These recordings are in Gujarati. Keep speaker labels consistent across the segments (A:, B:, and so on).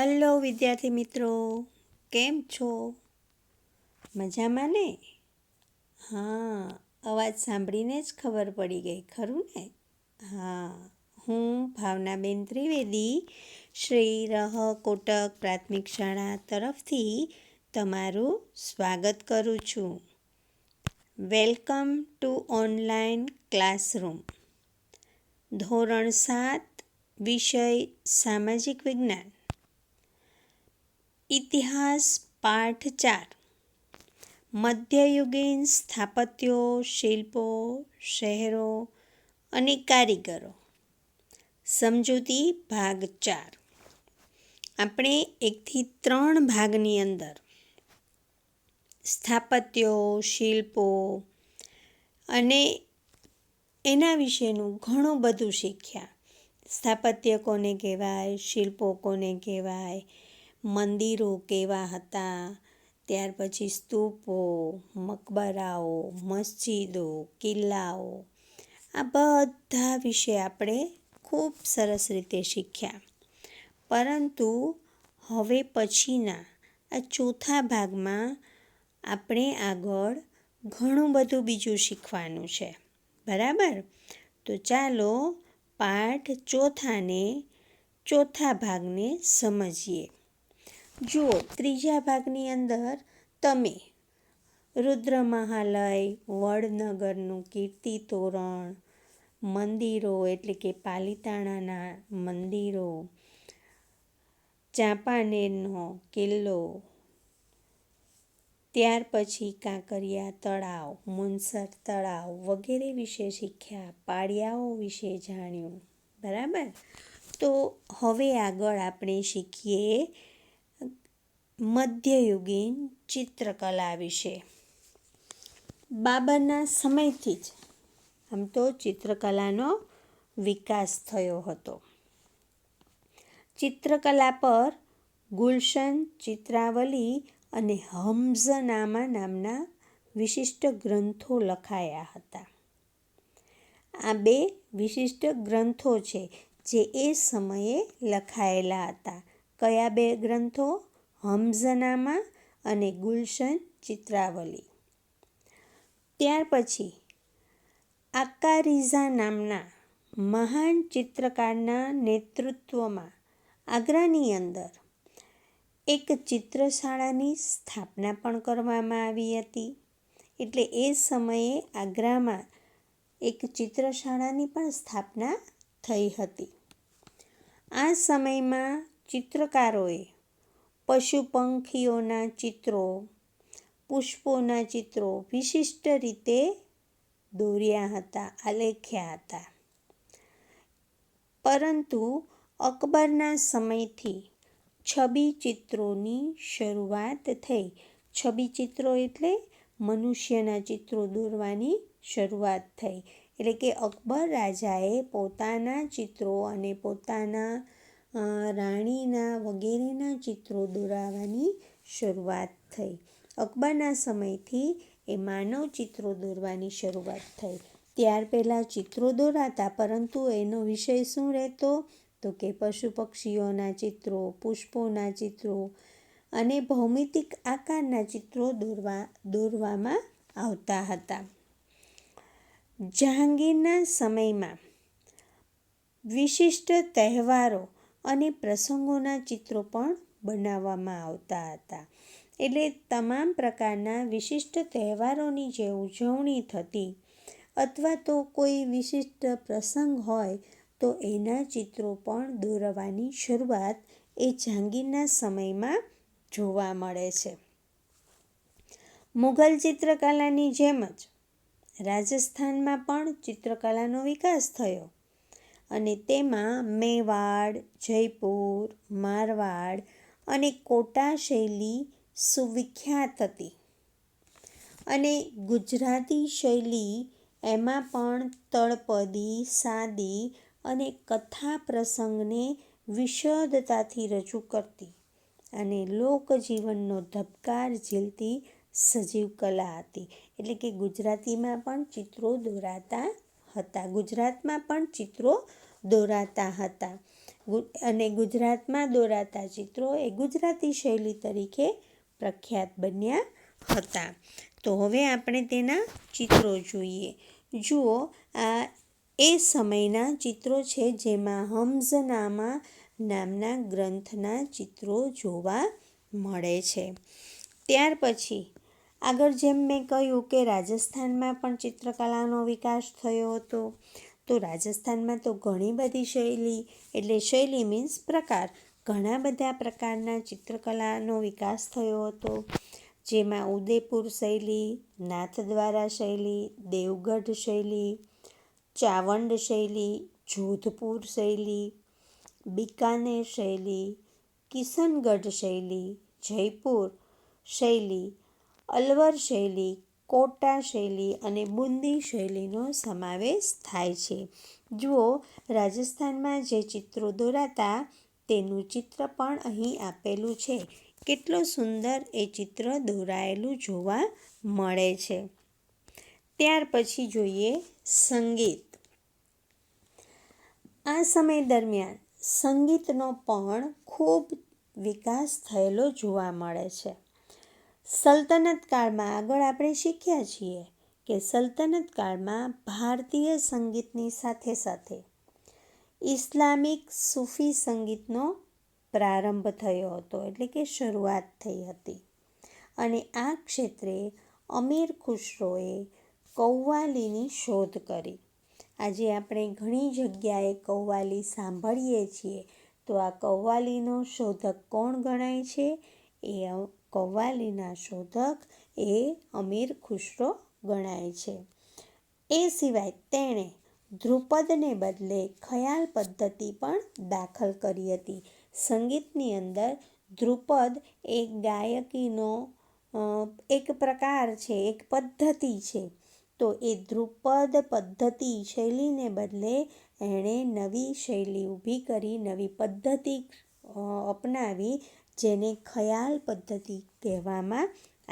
A: હલો વિદ્યાર્થી મિત્રો, કેમ છો? મજામાં ને? હા, અવાજ સાંભળીને જ ખબર પડી ગઈ, ખરું ને? હા, હું ભાવનાબેન ત્રિવેદી, શ્રી રહ કોટક પ્રાથમિક શાળા તરફથી તમારું સ્વાગત કરું છું. Welcome to online classroom. ધોરણ સાત, વિષય સામાજિક વિજ્ઞાન. ઇતિહાસ પાઠ ચાર. મધ્યયુગીન સ્થાપત્યો, શિલ્પો, શહેરો અને કારીગરો. સમજૂતી ભાગ ચાર. આપણે એકથી ત્રણ ભાગની અંદર સ્થાપત્યો, શિલ્પો અને એના વિશેનું ઘણું બધું શીખ્યા. સ્થાપત્ય કોને કહેવાય? શિલ્પો કોને કહેવાય? મંદિરો કેવા હતા? ત્યાર પછી સ્તૂપો, મકબરાઓ, મસ્જિદો, કિલ્લાઓ, આ બધા વિશે આપણે ખૂબ સરસ રીતે શીખ્યા. પરંતુ હવે પછીના, આ ચોથા ભાગમાં આપણે આગળ ઘણું બધું બીજું શીખવાનું છે. બરાબર? તો ચાલો પાઠ ચોથાને, ચોથા ભાગને સમજીએ. જુઓ ત્રીજા ભાગની અંદર તમે રુદ્ર મહાલય, વડનગરનું કીર્તિ તોરણ મંદિરો એટલે કે પાલિતાણાના મંદિરો, ચાંપાનેરનો કિલ્લો, ત્યાર પછી કાંકરિયા તળાવ, મુનસર તળાવ વગેરે વિશે શીખ્યા, પાળિયાઓ વિશે જાણ્યું. બરાબર? તો હવે આગળ આપણે શીખીએ મધ્યયુગીન ચિત્રકલા વિશે. બાબરના સમયથી જ આમ તો ચિત્રકલાનો વિકાસ થયો હતો. ચિત્રકલા પર ગુલશન, ચિત્રાવલી અને હમ્ઝનામા નામના વિશિષ્ટ ગ્રંથો લખાયા હતા. આ બે વિશિષ્ટ ગ્રંથો છે જે એ સમયે લખાયેલા હતા. કયા બે ગ્રંથો? હમ્ઝનામા અને ગુલશન ચિત્રાવલી. ત્યાર પછી આકારીઝા નામના મહાન ચિત્રકારના નેતૃત્વમાં આગ્રાની અંદર એક ચિત્રશાળાની સ્થાપના પણ કરવામાં આવી હતી. એટલે એ સમયે આગ્રામાં એક ચિત્રશાળાની પણ સ્થાપના થઈ હતી. આ સમયમાં ચિત્રકારોએ પશુ પંખીઓના ચિત્રો, પુષ્પોના ચિત્રો વિશિષ્ટ રીતે દોર્યા હતા, આલેખ્યા હતા. પરંતુ અકબરના સમયથી છબી ચિત્રોની શરૂઆત થઈ. છબી ચિત્રો એટલે મનુષ્યના ચિત્રો દોરવાની શરૂઆત થઈ. એટલે કે અકબર રાજાએ પોતાના ચિત્રો અને પોતાના રાણીના વગેરેના ચિત્રો દોરાવાની શરૂઆત થઈ. અકબરના સમયથી એ માનવ ચિત્રો દોરવાની શરૂઆત થઈ. ત્યાર પહેલાં ચિત્રો દોરાતા, પરંતુ એનો વિષય શું રહેતો? તો કે પશુ પક્ષીઓના ચિત્રો, પુષ્પોના ચિત્રો અને ભૌમિતિક આકારના ચિત્રો દોરવા, દોરવામાં આવતા હતા. જહાંગીરના સમયમાં વિશિષ્ટ તહેવારો અને પ્રસંગોના ચિત્રો પણ બનાવવામાં આવતા હતા. એટલે તમામ પ્રકારના વિશિષ્ટ તહેવારોની જે ઉજવણી થતી અથવા તો કોઈ વિશિષ્ટ પ્રસંગ હોય, તો એના ચિત્રો પણ દોરવાની શરૂઆત એ જહાંગીરના સમયમાં જોવા મળે છે. મુઘલ ચિત્રકલાની જેમ જ રાજસ્થાનમાં પણ ચિત્રકલાનો વિકાસ થયો. અને તેમાં મેવાડ, જયપુર, મારવાડ અને કોટા શૈલી સુવિખ્યાત હતી. અને ગુજરાતી શૈલી એમાં પણ તળપદી, સાદી અને કથા પ્રસંગને વિશદતાથી રજૂ કરતી અને લોકજીવનનો ધબકાર ઝીલતી સજીવ કલા હતી. એટલે કે ગુજરાતીમાં પણ ચિત્રો દોરાતા હતા. ગુજરાતમાં પણ ચિત્રો દોરાતા હતા. અને ગુજરાતમાં દોરાતા ચિત્રો એ ગુજરાતી શૈલી તરીકે પ્રખ્યાત બન્યા હતા. તો હવે આપણે તેના ચિત્રો જોઈએ. જુઓ, આ એ સમયના ચિત્રો છે જેમાં હમ્ઝનામા નામના ગ્રંથના ચિત્રો જોવા મળે છે. ત્યાર પછી આગળ જેમ મેં કહ્યું કે રાજસ્થાનમાં પણ ચિત્રકલાનો વિકાસ થયો હતો, તો રાજસ્થાનમાં તો ઘણી બધી શૈલી, એટલે શૈલી મીન્સ પ્રકાર, ઘણા બધા પ્રકારના ચિત્રકલાનો વિકાસ થયો હતો. જેમાં ઉદયપુર શૈલી, નાથદ્વારા શૈલી, દેવગઢ શૈલી, ચાવંડ શૈલી, જોધપુર શૈલી, બિકાનેર શૈલી, કિશનગઢ શૈલી, જયપુર શૈલી અલવર શૈલી, કોટા શૈલી અને બુંદી શૈલીનો સમાવેશ થાય છે. જુઓ, રાજસ્થાનમાં જે ચિત્રો દોરાતા તેનું ચિત્ર પણ અહીં આપેલું છે. કેટલો સુંદર એ ચિત્ર દોરાયેલું જોવા મળે છે. ત્યાર પછી જોઈએ સંગીત. આ સમય દરમિયાન સંગીતનો પણ ખૂબ વિકાસ થયેલો જોવા મળે છે. સલ્તનત કાળમાં આગળ આપણે શીખ્યા છીએ કે સલ્તનત કાળમાં ભારતીય સંગીતની સાથે સાથે ઇસ્લામિક સૂફી સંગીતનો પ્રારંભ થયો હતો, એટલે કે શરૂઆત થઈ હતી. અને આ ક્ષેત્રે અમીર ખુશરોએ કૌવાલીની શોધ કરી. આજે આપણે ઘણી જગ્યાએ કૌવાલી સાંભળીએ છીએ. તો આ કૌવાલીનો શોધક કોણ ગણાય છે? એ કવ્વાલીના શોધક એ અમીર ખુશરો ગણાય છે. એ સિવાય તેણે ધ્રુપદને બદલે ખયાલ પદ્ધતિ પણ દાખલ કરી હતી. સંગીતની અંદર ધ્રુપદ એક ગાયકીનો એક પ્રકાર છે, એક પદ્ધતિ છે. તો એ ધ્રુપદ પદ્ધતિ શૈલીને બદલે એણે નવી શૈલી ઊભી કરી, નવી પદ્ધતિ અપનાવી જેને ખયાલ પદ્ધતિ કહેવામાં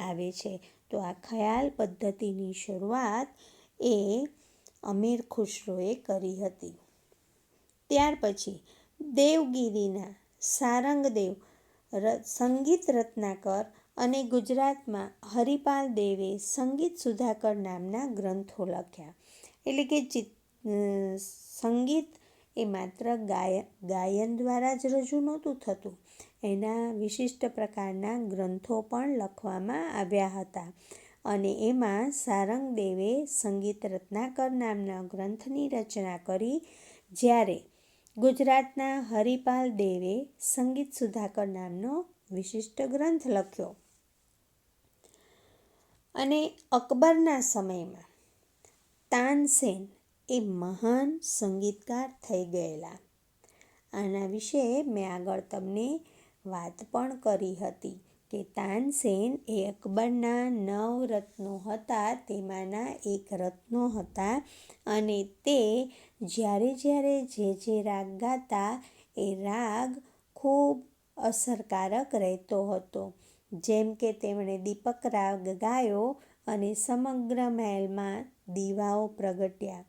A: આવે છે. તો આ ખયાલ પદ્ધતિની શરૂઆત એ અમીર ખુશરોએ કરી હતી. ત્યાર પછી દેવગીરીના સારંગદેવ સંગીત રત્નાકર અને ગુજરાતમાં હરિપાલ દેવે સંગીત સુધાકર નામના ગ્રંથો લખ્યા. એટલે કે સંગીત એ માત્ર ગાય, ગાયન દ્વારા જ રજૂ નહોતું થતું. એના વિશિષ્ટ પ્રકારના ગ્રંથો પણ લખવામાં આવ્યા હતા અને એમાં સારંગદેવે સંગીત રત્નાકર નામના ગ્રંથની રચના કરી, જ્યારે ગુજરાતના હરિપાલ દેવે સંગીત સુધાકર નામનો વિશિષ્ટ ગ્રંથ લખ્યો. અને અકબરના સમયમાં તાનસેન એ મહાન સંગીતકાર થઈ ગયેલા. આના વિશે મેં આગળ તમને વાત પણ કરી હતી કે તાનસેન એ અકબરના નવ રત્નો હતા, તેમાંના એક રત્નો હતા અને તે જ્યારે જ્યારે જે જે રાગ ગાતા એ રાગ ખૂબ અસરકારક રહેતો હતો. જેમ કે તેમણે દીપક રાગ ગાયો અને સમગ્ર મહેલમાં દીવાઓ પ્રગટ્યા.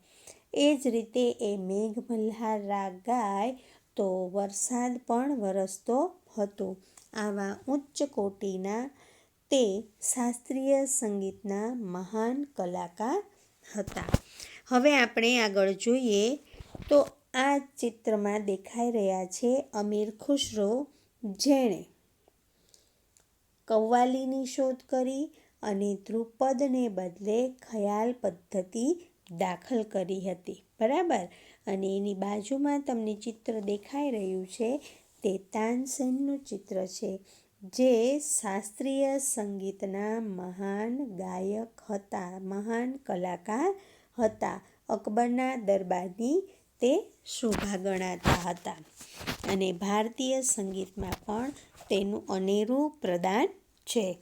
A: એ જ રીતે એ મેઘ મલ્હાર રાગ ગાય તો વરસાદ પણ વરસતો હતો. આવા ઉચ્ચ કોટીના તે શાસ્ત્રીય સંગીતના મહાન કલાકાર હતા. હવે આપણે આગળ જોઈએ તો આ ચિત્રમાં દેખાઈ રહ્યા છે અમીર ખુશરો જેણે કવ્વાલીની શોધ કરી અને ધ્રુપદને બદલે ખયાલ પદ્ધતિ દાખલ કરી હતી. બરાબર? અને એની બાજુમાં તમને ચિત્ર દેખાઈ રહ્યું છે તે તાનસેનનું ચિત્ર છે, જે શાસ્ત્રીય સંગીતના મહાન ગાયક હતા, મહાન કલાકાર હતા. અકબરના દરબારની તે શોભા ગણાતા હતા અને ભારતીય સંગીતમાં પણ તેનું અનેરું પ્રદાન છે.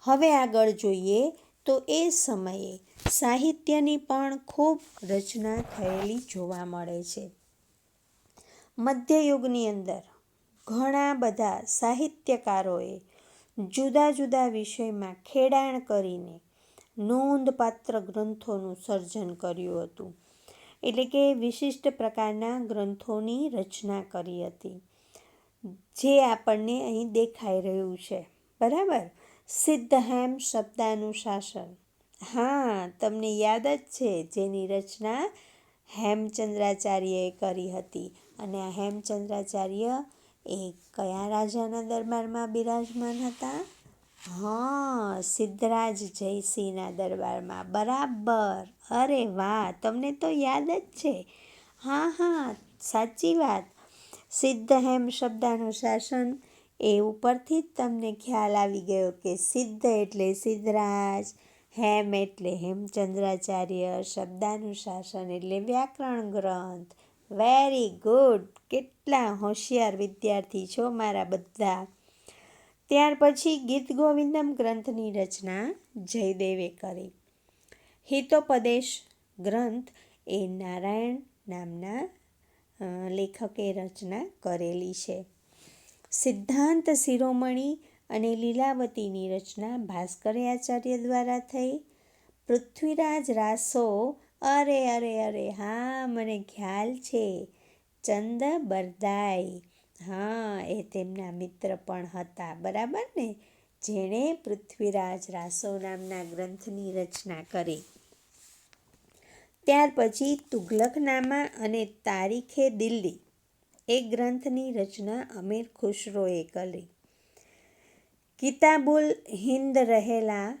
A: હવે આગળ જોઈએ તો એ સમયે સાહિત્યની પણ ખૂબ રચના થયેલી જોવા મળે છે. મધ્યયુગની અંદર ઘણા બધા સાહિત્યકારોએ જુદા જુદા વિષયમાં ખેડાણ કરીને નોંધપાત્ર ગ્રંથોનું સર્જન કર્યું હતું. એટલે કે વિશિષ્ટ પ્રકારના ગ્રંથોની રચના કરી હતી. જે આપણને અહીં દેખાઈ રહ્યું છે. બરાબર? સિદ્ધહેમ શબ્દાનુશાસન. હા, તમને યાદ જ છે જેની રચના હેમચંદ્રાચાર્યએ કરી હતી. અને આ હેમચંદ્રાચાર્ય એ કયા રાજાના દરબારમાં બિરાજમાન હતા? હા, સિદ્ધરાજ જયસિંહના દરબારમાં. બરાબર. અરે વાહ, તમને તો યાદ જ છે. હા હા, સાચી વાત. સિદ્ધ હેમ શબ્દાનું શાસન એ ઉપરથી જ તમને ખ્યાલ આવી ગયો કે સિદ્ધ એટલે સિદ્ધરાજ, હેમ એટલે હેમચંદ્રાચાર્ય. શબ્દાનુશાસન એટલે વ્યાકરણ ગ્રંથ. Very good. કેટલા હોશિયાર વિદ્યાર્થી છો મારા બધા. ત્યાર પછી ગીત ગોવિંદમ ગ્રંથની રચના જયદેવે કરી. હિતોપદેશ ગ્રંથ એ નારાયણ નામના લેખકે રચના કરેલી છે. સિદ્ધાંત શિરોમણી અને લીલાવતીની રચના ભાસ્કર્યાચાર્ય દ્વારા થઈ. પૃથ્વીરાજ રાસો અરે અરે અરે, હા, મને ખ્યાલ છે. ચંદ બરદાઈ. હા, એ તેમના મિત્ર પણ હતા, બરાબર ને? જેણે પૃથ્વીરાજ રાસો નામના ગ્રંથની રચના કરી. ત્યાર પછી તુગલકનામા અને તારીખે દિલ્હી. એ ગ્રંથની રચના અમીર ખુશરોએ કરી. કિતાબુલ હિન્દ રહેલા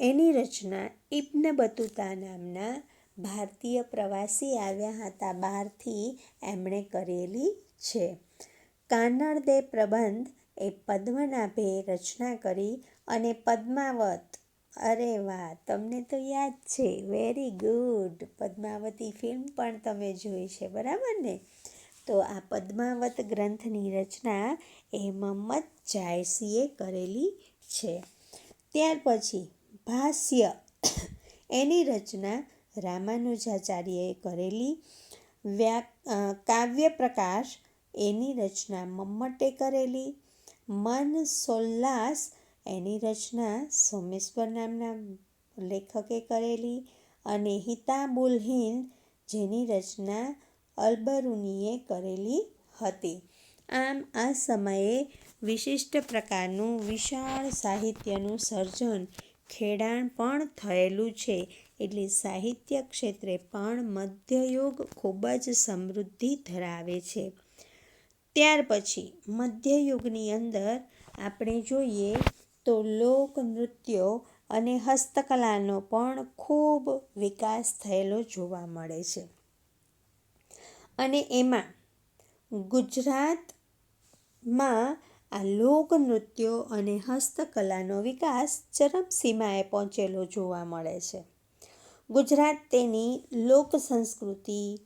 A: એની રચના ઇબ્ન બતુતા નામના ભારતીય પ્રવાસી આવ્યા હતા બહારથી એમણે કરેલી છે. કાનડદે પ્રબંધ એ પદ્મનાભે રચના કરી અને પદ્માવત. અરે વાહ, તમને તો યાદ છે. વેરી ગુડ પદ્માવતી ફિલ્મ પણ તમે જોઈ છે, બરાબર ને? તો આ પદ્માવત ગ્રંથની રચના એ મોહમ્મદ જાયસીએ કરેલી છે. ત્યાર પછી ભાષ્ય. એની રચના રામાનુજાચાર્યએ કરેલી. વ્યા કાવ્ય પ્રકાશ એની રચના મમ્મટે કરેલી. મન સોલ્લાસ એની રચના સોમેશ્વર નામના લેખકે કરેલી. અને હિતાબુલ હિંદ જેની રચના અલબરુનીએ કરેલી હતી. આમ, આ સમયે વિશિષ્ટ પ્રકારનું વિશાળ સાહિત્યનું સર્જન ખેડાણ પણ થયેલું છે. એટલે સાહિત્ય ક્ષેત્રે પણ મધ્યયુગ ખૂબ જ સમૃદ્ધિ ધરાવે છે. ત્યાર પછી મધ્યયુગની અંદર આપણે જોઈએ તો લોક નૃત્યો અને હસ્તકલાનો પણ ખૂબ વિકાસ થયેલો જોવા મળે છે. અને એમાં ગુજરાતમાં આ લોકનૃત્યો અને હસ્તકલાનો વિકાસ ચરમસીમાએ પહોંચેલો જોવા મળે છે. ગુજરાત તેની લોક સંસ્કૃતિ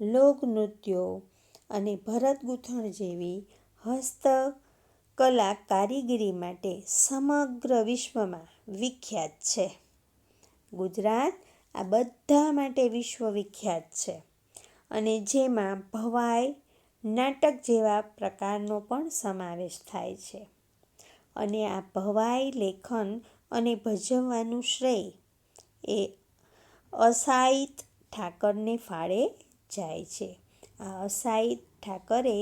A: લોકનૃત્યો અને ભરતગૂંથણ જેવી હસ્તકલા કારીગરી માટે સમગ્ર વિશ્વમાં વિખ્યાત છે. ગુજરાત આ બધા માટે વિશ્વ વિખ્યાત છે અને જેમાં ભવાઈ નાટક જેવા પ્રકારનો પણ સમાવેશ થાય છે. અને આ ભવાઈ લેખન અને ભજવવાનું શ્રેય એ અસાહિત ઠાકરને ફાળે જાય છે. આ અસાહિત ઠાકરે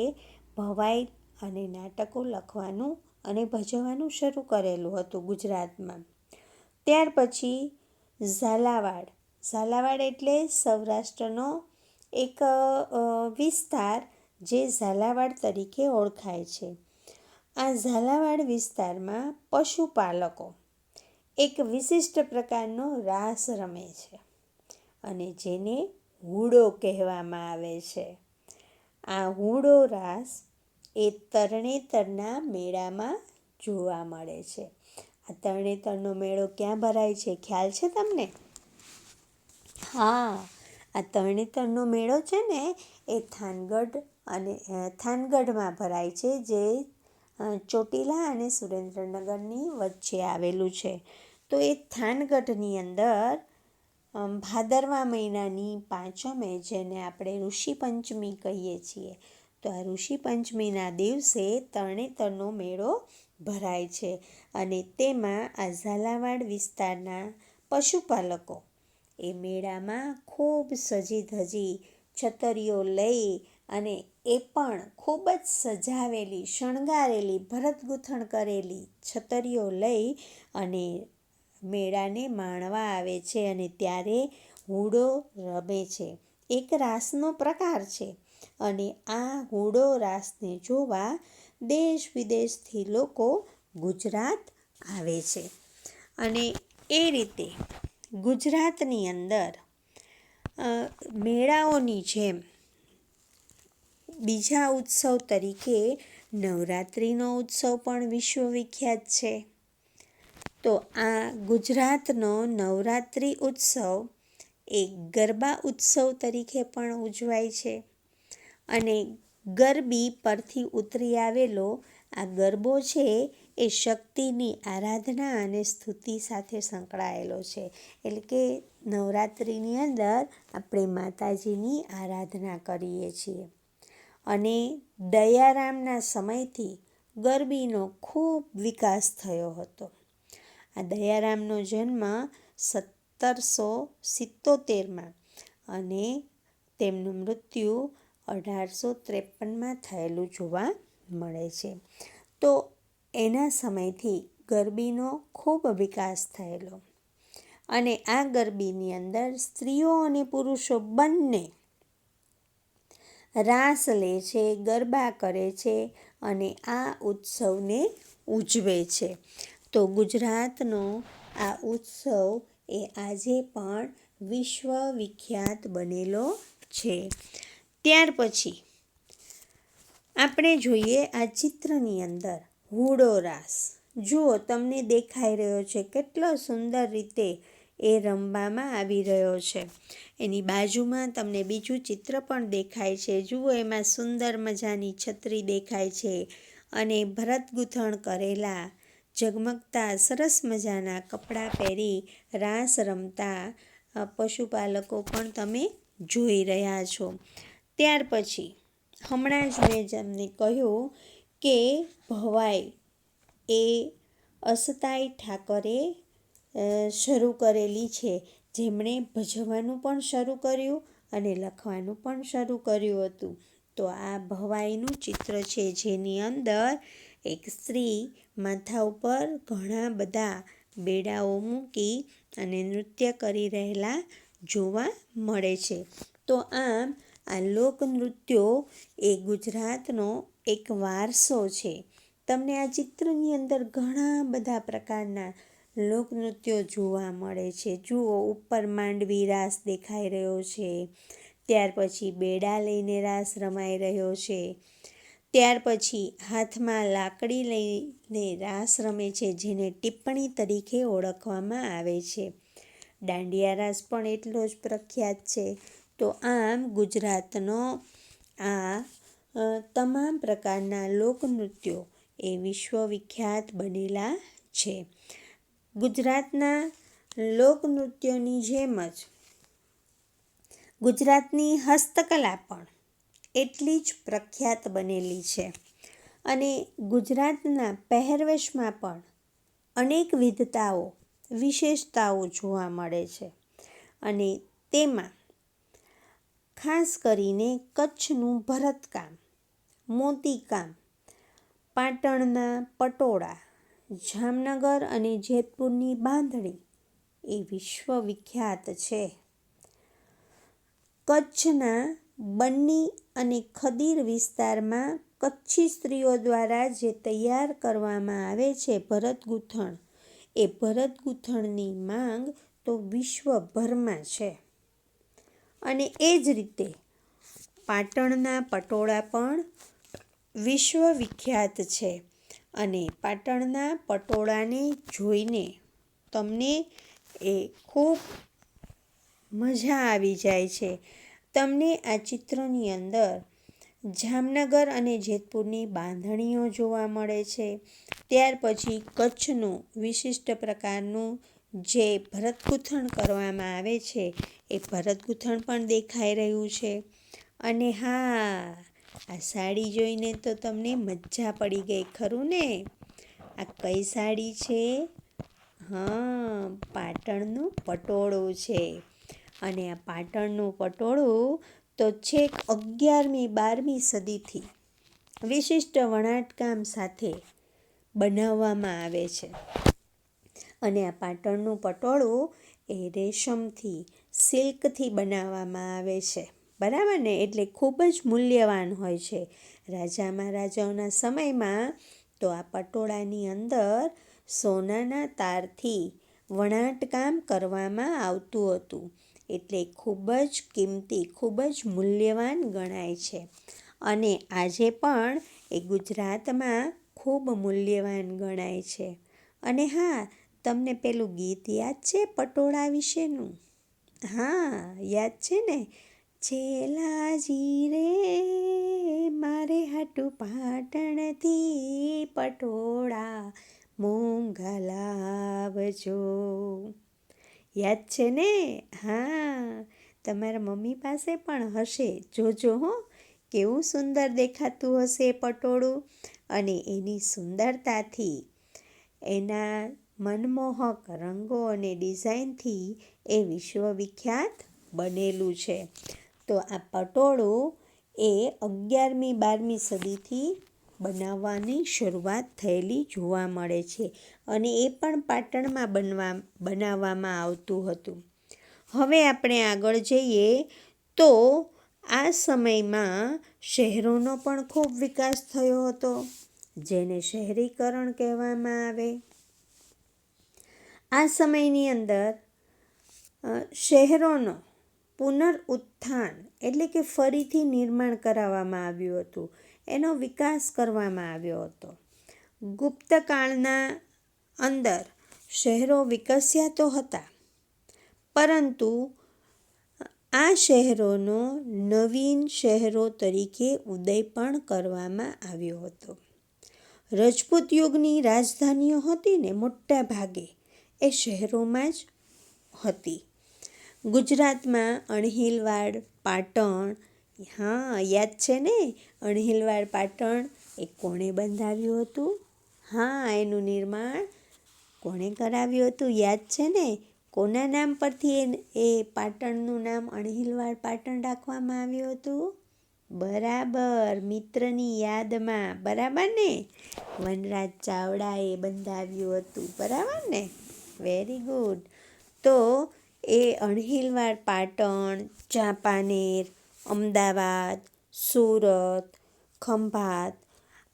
A: ભવાઈ અને નાટકો લખવાનું અને ભજવવાનું શરૂ કરેલું હતું ગુજરાતમાં. ત્યાર પછી ઝાલાવાડ. ઝાલાવાડ એટલે સૌરાષ્ટ્રનો એક વિસ્તાર જે ઝાલાવાડ તરીકે ઓળખાય છે. આ ઝાલાવાડ વિસ્તારમાં પશુપાલકો એક વિશિષ્ટ પ્રકારનો રાસ રમે છે અને જેને હુડો કહેવામાં આવે છે. આ હુડો રાસ એ તરણેતરના મેળામાં જોવા મળે છે. આ તરણેતરનો મેળો ક્યાં ભરાય છે ખ્યાલ છે તમને? હા, આ તરણેતરનો મેળો છે ને એ થાનગઢ અને થાનગઢમાં ભરાય છે, જે ચોટીલા અને સુરેન્દ્રનગરની વચ્ચે આવેલું છે. તો એ થાનગઢની અંદર ભાદરવા મહિનાની પાંચમે, જેને આપણે ઋષિ પંચમી કહીએ છીએ, તો આ ઋષિ પંચમીના દિવસે તરણેતરનો મેળો ભરાય છે અને તેમાં આ ઝાલાવાડ વિસ્તારના પશુપાલકો એ મેળામાં ખૂબ સજી ધજી છતરીઓ લઈ અને એ પણ ખૂબ જ સજાવેલી, શણગારેલી, ભરતગૂંથણ કરેલી છતરીઓ લઈ અને મેળાને માણવા આવે છે અને ત્યારે હુડો રમે છે. એક રાસનો પ્રકાર છે અને આ હુડો રાસને જોવા દેશ વિદેશથી લોકો ગુજરાત આવે છે. અને એ રીતે ગુજરાતની અંદર મેળાઓની જેમ બીજા ઉત્સવ તરીકે નવરાત્રિનો ઉત્સવ પણ વિશ્વવિખ્યાત છે. તો આ ગુજરાતનો નવરાત્રિ ઉત્સવ એ ગરબા ઉત્સવ તરીકે પણ ઉજવાય છે. અને ગરબી પરથી ઉતરી આવેલો આ ગરબો છે એ શક્તિની આરાધના અને સ્તુતિ સાથે સંકળાયેલો છે. એટલે કે નવરાત્રિની અંદર આપણે માતાજીની આરાધના કરીએ છીએ. અને દયારામના સમયથી ગરબીનો ખૂબ વિકાસ થયો હતો. આ દયારામનો જન્મ સત્તરસો સિત્તોતેરમાં અને તેમનું મૃત્યુ અઢારસો ત્રેપનમાં થયેલું જોવા મળે છે. તો એના સમયથી ગરબીનો ખૂબ વિકાસ થયેલો. અને આ ગરબીની અંદર સ્ત્રીઓ અને પુરુષો બંને રાસ લે છે, ગરબા કરે છે અને આ ઉત્સવને ઉજવે છે. તો ગુજરાતનો આ ઉત્સવ એ આજે પણ વિશ્વ વિખ્યાત બનેલો છે. ત્યાર પછી આપણે જોઈએ આ ચિત્રની અંદર હુડો રાસ. જુઓ, તમને દેખાઈ રહ્યો છે કેટલો સુંદર રીતે એ રમવામાં આવી રહ્યો છે. એની બાજુમાં તમને બીજું ચિત્ર પણ દેખાય છે. જુઓ, એમાં સુંદર મજાની છત્રી દેખાય છે અને ભરત ગૂંથણ કરેલા ઝગમગતા, સરસ મજાના કપડાં પહેરી રાસ રમતા પશુપાલકો પણ તમે જોઈ રહ્યા છો. ત્યાર પછી, હમણાં જ મેં જેમને કહ્યું કે ભવાઈ એ અસતાઈ ઠાકરે શરૂ કરેલી છે. જેમણે ભજવવાનું પણ શરૂ કર્યું અને લખવાનું પણ શરૂ કર્યું હતું. તો આ ભવાઈનું ચિત્ર છે જેની અંદર એક સ્ત્રી માથા ઉપર ઘણા બધા બેડાઓ મૂકી અને નૃત્ય કરી રહેલા જોવા મળે છે. તો આમ આ લોકનૃત્યો એ ગુજરાતનો એક વારસો છે. તમને આ ચિત્રની અંદર ઘણા બધા પ્રકારના લોકનૃત્યો જોવા મળે છે. જુઓ, ઉપર માંડવી રાસ દેખાઈ રહ્યો છે. ત્યાર પછી બેડા લઈને રાસ રમાઈ રહ્યો છે. ત્યાર પછી હાથમાં લાકડી લઈને રાસ રમે છે, જેને ટિપ્પણી તરીકે ઓળખવામાં આવે છે. દાંડિયા રાસ પણ એટલો જ પ્રખ્યાત છે. તો આમ ગુજરાતનો આ તમામ પ્રકારના લોકનૃત્યો એ વિશ્વવિખ્યાત બનેલા છે. ગુજરાતના લોકનૃત્યોની જેમ જ ગુજરાતની હસ્તકલા પણ એટલી જ પ્રખ્યાત બનેલી છે. અને ગુજરાતના પહેરવેશમાં પણ અનેક વિધતાઓ, વિશેષતાઓ જોવા મળે છે. અને તેમાં ખાસ કરીને કચ્છનું ભરતકામ, મોતીકામ, પાટણના પટોળા જામનગર અને જેતપુરની બાંધણી એ વિશ્વવિખ્યાત છે. કચ્છના બન્ની અને ખદીર વિસ્તારમાં કચ્છી સ્ત્રીઓ દ્વારા જે તૈયાર કરવામાં આવે છે ભરત ગૂંથણ, એ ભરત ગૂંથણની માંગ તો વિશ્વભરમાં છે. અને એ જ રીતે પાટણના પટોળા પણ વિશ્વવિખ્યાત છે. અને પાટણના પટોળાને જોઈને તમને એ ખૂબ મજા આવી જાય છે. તમને આ ચિત્રની અંદર જામનગર અને જેતપુરની બાંધણીઓ જોવા મળે છે. ત્યાર પછી કચ્છનું વિશિષ્ટ પ્રકારનું જે ભરતગૂંથણ કરવામાં આવે છે, એ ભરતગૂંથણ પણ દેખાઈ રહ્યું છે. અને હા આ સાડી જોઈને તો તમને મજા પડી ગઈ, ખરું ને? આ કઈ સાડી છે? હા, પાટણનું પટોળું છે. અને આ પાટણનું પટોળું તો છેક અગિયારમી, બારમી સદીથી વિશિષ્ટ વણાટકામ સાથે બનાવવામાં આવે છે. અને આ પાટણનું પટોળું એ રેશમથી, સિલ્કથી બનાવવામાં આવે છે. બરાબર ને? એટલે ખૂબ જ મૂલ્યવાન હોય છે. રાજા મહારાજાઓના સમયમાં તો આ પટોળાની અંદર સોનાના તારથી વણાટકામ કરવામાં આવતું હતું. એટલે ખૂબ જ કિંમતી, ખૂબ જ મૂલ્યવાન ગણાય છે. અને આજે પણ એ ગુજરાતમાં ખૂબ મૂલ્યવાન ગણાય છે. અને હા, તમને પેલું ગીત યાદ છે પટોળા વિશેનું? હા, યાદ છે ને? છેલાજી રે, મારે હાટુ પાટણથી પટોળા મોંઘા લાવજો. યાદ છે ને? હા, તમારા મમ્મી પાસે પણ હશે. જોજો હો, કેવું સુંદર દેખાતું હશે પટોળું. અને એની સુંદરતાથી, એના મનમોહક રંગો અને ડિઝાઇનથી એ વિશ્વવિખ્યાત બનેલું છે. તો આ પટોળું એ અગિયારમી બારમી સદીથી બનાવવાની શરૂઆત થયેલી જોવા મળે છે અને એ પણ પાટણમાં બનવા, બનાવવામાં આવતું હતું. હવે આપણે આગળ જઈએ તો આ સમયમાં શહેરોનો પણ ખૂબ વિકાસ થયો હતો, જેને શહેરીકરણ કહેવામાં આવે. આ સમયની અંદર શહેરોનો પુનરુત્થાન એટલે કે ફરીથી નિર્માણ કરાવવામાં આવ્યું હતું. એનો વિકાસ કરવામાં આવ્યો હતો. ગુપ્તકાળના અંદર શહેરો વિકસ્યા તો હતા, પરંતુ આ શહેરોનો નવીન શહેરો તરીકે ઉદય પણ કરવામાં આવ્યો હતો. રજપૂત યુગની રાજધાનીઓ હતી ને મોટા ભાગે એ શહેરોમાં જ હતી. ગુજરાતમાં અણહિલવાડ પાટણ, હા, યાદ છે ને? અણહિલવાડ પાટણ એ કોણે બંધાવ્યું હતું? હા, એનું નિર્માણ કોણે કરાવ્યું હતું? યાદ છે ને? કોના નામ પરથી એ પાટણનું નામ અણહિલવાડ પાટણ રાખવામાં આવ્યું હતું? બરાબર, મિત્રની યાદમાં. બરાબર ને? વનરાજ ચાવડાએ બંધાવ્યું હતું. બરાબર ને? Very good. તો એ અણહિલવાડ પાટણ ચાંપાનેર અમદાવાદ, સુરત, ખંભાત,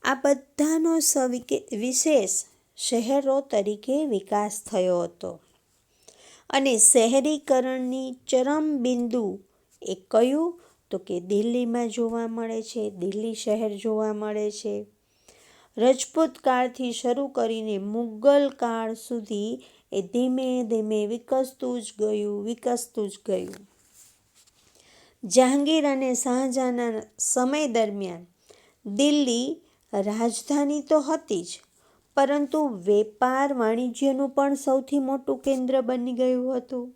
A: આ બધાનો સવિકે, વિશેષ શહેરો તરીકે વિકાસ થયો હતો. અને શહેરીકરણની ચરમ બિંદુ એ કયું? તો કે દિલ્હીમાં જોવા મળે છે, દિલ્હી શહેર જોવા મળે છે. રજપૂત કાળથી શરૂ કરીને મુગલ કાળ સુધી એ ધીમે ધીમે વિકસતું જ ગયું, વિકસતું જ ગયું. જહાંગીર અને શાહજહાંના સમય દરમિયાન દિલ્હી રાજધાની તો હતી જ, પરંતુ વેપાર વાણિજ્યનું પણ સૌથી મોટું કેન્દ્ર બની ગયું હતું.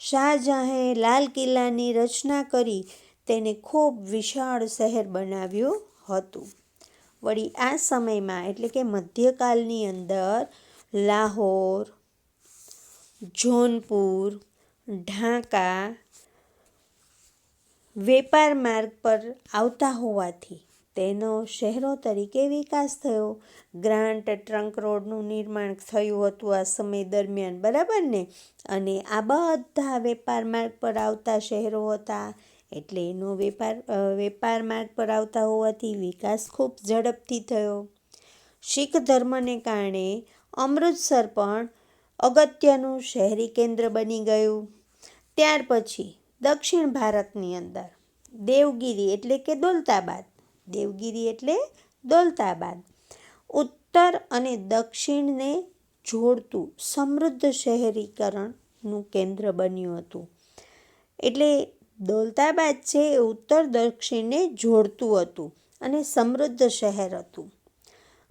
A: શાહજહાંએ લાલ કિલ્લાની રચના કરી તેને ખૂબ વિશાળ શહેર બનાવ્યું હતું. વળી આ સમયમાં, એટલે કે મધ્યકાલની અંદર લાહોર, જોનપુર, ઢાકા વેપાર માર્ગ પર આવતા હોવાથી તેનો શહેરો તરીકે વિકાસ થયો. ગ્રાન્ટ ટ્રંક રોડનું નિર્માણ થયું હતું આ સમય દરમિયાન, બરાબર ને? અને આ બધા વેપાર માર્ગ પર આવતા શહેરો હતા. એટલે એનો વેપાર વેપાર માર્ગ પર આવતા હોવાથી વિકાસ ખૂબ ઝડપથી થયો. શીખ ધર્મને કારણે અમૃતસર પણ અગત્યનું શહેરી કેન્દ્ર બની ગયું. ત્યાર પછી દક્ષિણ ભારતની અંદર દેવગીરી એટલે કે દોલતાબાદ, દેવગીરી એટલે દોલતાબાદ. ઉત્તર અને દક્ષિણને જોડતું સમૃદ્ધ શહેરીકરણનું કેન્દ્ર બન્યું હતું. એટલે દોલતાબાદ છે એ ઉત્તર દક્ષિણને જોડતું હતું અને સમૃદ્ધ શહેર હતું.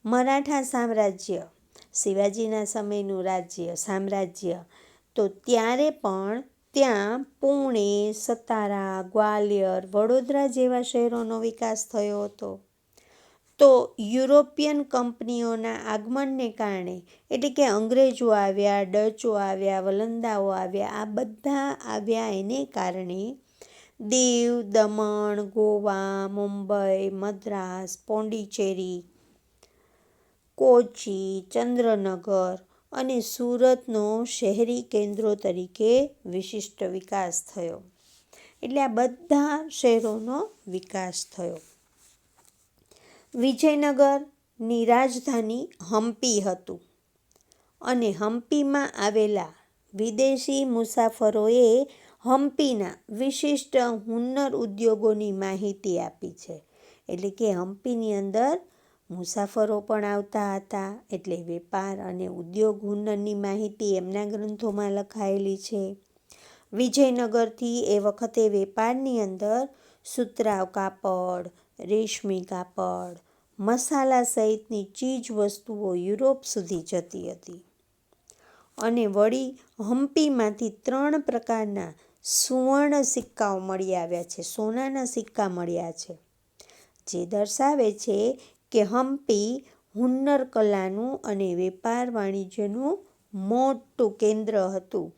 A: મરાઠા સામ્રાજ્ય શિવાજીના સમયનું રાજ્ય, સામ્રાજ્ય. તો ત્યારે પણ ત્યાં પુણે, સતારા, ગ્વાલિયર, વડોદરા જેવા શહેરોનો વિકાસ થયો હતો. તો યુરોપિયન કંપનીઓના આગમનને કારણે, એટલે કે અંગ્રેજો આવ્યા, ડચો આવ્યા, વલંદાઓ આવ્યા, આ બધા આવ્યા એને કારણે દીવ, દમણ, ગોવા, મુંબઈ, મદ્રાસ, પોંડિચેરી કોચી, ચંદ્રનગર અને સુરતનો શહેરી કેન્દ્રો તરીકે વિશિષ્ટ વિકાસ થયો. એટલે આ બધા શહેરોનો વિકાસ થયો. વિજયનગરની રાજધાની હમ્પી હતું અને હમ્પીમાં આવેલા વિદેશી મુસાફરોએ હમ્પીના વિશિષ્ટ હુન્નર ઉદ્યોગોની માહિતી આપી છે. એટલે કે હમ્પીની અંદર મુસાફરો પણ આવતા હતા, એટલે વેપાર અને ઉદ્યોગ હુનરની માહિતી એમના ગ્રંથોમાં લખાયેલી છે. વિજયનગરથી એ વખતે વેપારની અંદર સુતરાવ કાપડ, રેશમી કાપડ, મસાલા સહિતની ચીજ વસ્તુઓ યુરોપ સુધી જતી હતી. અને વળી હમ્પીમાંથી ત્રણ પ્રકારના સુવર્ણ સિક્કાઓ મળી આવ્યા છે, સોનાના સિક્કા મળ્યા છે. જે દર્શાવે છે કે હમ્પી હુન્નર કલાનું અને વેપાર વાણિજ્યનું મોટું કેન્દ્ર હતું.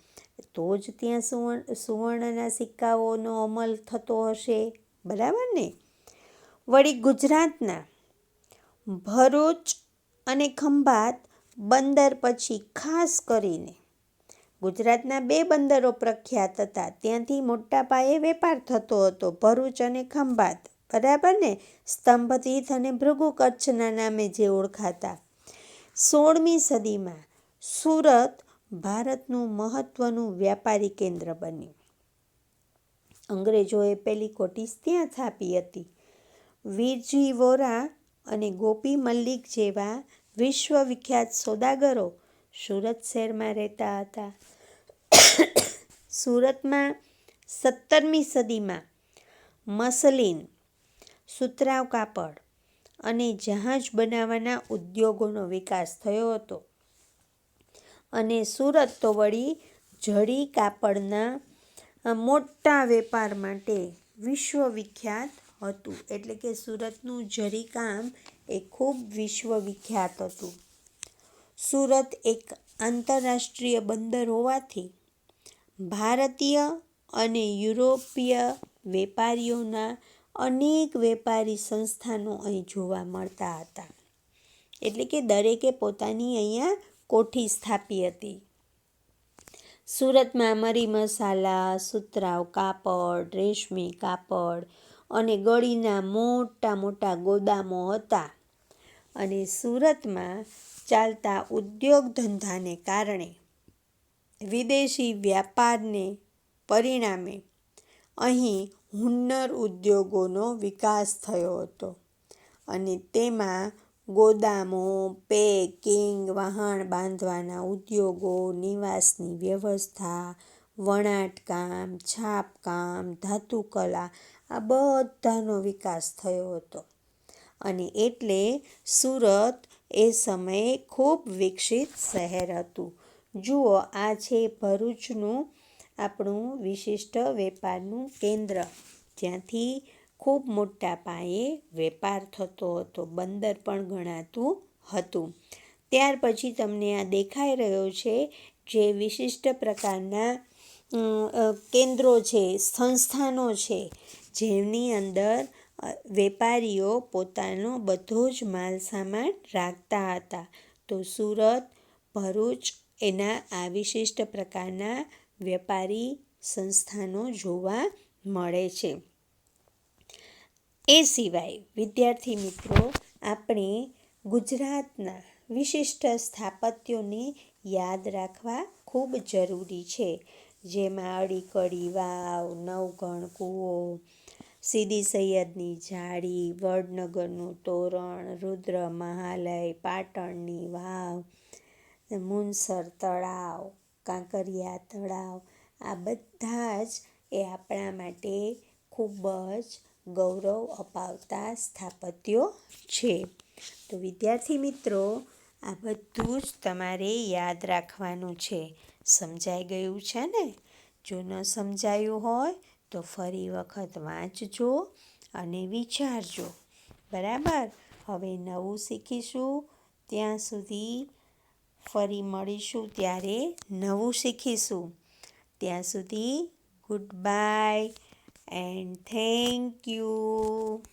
A: તો જ ત્યાં સુવર્ણ, સુવર્ણના સિક્કાઓનો અમલ થતો હશે. બરાબર ને? વળી ગુજરાતના ભરૂચ અને ખંભાત બંદર પછી ખાસ કરીને ગુજરાતના બે બંદરો પ્રખ્યાત હતા. ત્યાંથી મોટા પાયે વેપાર થતો હતો. ભરૂચ અને ખંભાત. બરાબર ને? સ્તંભતીર્થ અને ભૃગુ કચ્છના નામે જે ઓળખાતા. સોળમી સદીમાં સુરત ભારતનું મહત્ત્વનું વ્યાપારી કેન્દ્ર બન્યું. અંગ્રેજોએ પહેલી કોટીસ ત્યાં સ્થાપી હતી. વીરજી વોરા અને ગોપી મલ્લિક જેવા વિશ્વવિખ્યાત સોદાગરો સુરત શહેરમાં રહેતા હતા. સુરતમાં સત્તરમી સદીમાં મસલિન સુતરાવ કાપડ અને જહાજ બનાવવાના ઉદ્યોગોનો વિકાસ થયો હતો. અને સુરત તો વળી જડી કાપડના મોટા વેપાર માટે વિશ્વવિખ્યાત હતું. એટલે કે સુરતનું જરીકામ એ ખૂબ વિશ્વવિખ્યાત હતું. સુરત એક આંતરરાષ્ટ્રીય બંદર હોવાથી ભારતીય અને યુરોપીય વેપારીઓના અનેક વેપારી સંસ્થાનો અહીં જોવા મળતા હતા. એટલે કે દરેકે પોતાની અહીંયા કોઠી સ્થાપી હતી. સુરતમાં મરી મસાલા સુતરાવ કાપડ, રેશમી કાપડ અને ગળીના મોટા મોટા ગોદામો હતા. અને સુરતમાં ચાલતા ઉદ્યોગ ધંધાને કારણે વિદેશી વ્યાપારને પરિણામે અહીં હુન્નર ઉદ્યોગોનો વિકાસ થયો હતો અને તેમાં ગોદામો, પેકિંગ વહાણ બાંધવાના ઉદ્યોગો, નિવાસની વ્યવસ્થા, વણાટકામ, છાપકામ, ધાતુકલા આ બધાનો વિકાસ થયો હતો. અને એટલે સુરત એ સમયે ખૂબ વિકસિત શહેર હતું. જુઓ, આ છે ભરૂચનું આપણું વિશિષ્ટ વેપારનું કેન્દ્ર. જ્યાંથી ખૂબ મોટા પાયે વેપાર થતો હતો, બંદર પણ ગણાતું હતું. ત્યાર પછી તમને આ દેખાઈ રહ્યો છે જે વિશિષ્ટ પ્રકારના કેન્દ્રો છે, સંસ્થાનો છે, જેની અંદર વેપારીઓ પોતાનો બધો જ માલ સામાન રાખતા હતા. તો સુરત, ભરૂચ, એના આ વિશિષ્ટ પ્રકારના વેપારી સંસ્થાનો જોવા મળે છે. એ સિવાય વિદ્યાર્થી મિત્રો, આપણે ગુજરાતના વિશિષ્ટ સ્થાપત્યોને યાદ રાખવા ખૂબ જરૂરી છે. જેમાં અડીકડી વાવ, નવગણ કૂવો, સીદી સૈયદની જાળી, વડનગરનું તોરણ, રુદ્ર મહાલય, પાટણની વાવ, મુનસર તળાવ કાંકરિયા તળાવ. આ બધા જ એ આપણા માટે ખૂબ જ ગૌરવ અપાવતા સ્થાપત્યો છે. તો વિદ્યાર્થી મિત્રો, આ બધું જ તમારે યાદ રાખવાનું છે. સમજાઈ ગયું છે ને? જો ન સમજાયું હોય, તો ફરી વખત વાંચજો અને વિચારજો. બરાબર? હવે નવું શીખીશું. ત્યાં સુધી ફરી મળીશું ત્યારે નવું શીખીશું. ત્યાં સુધી good bye and thank you.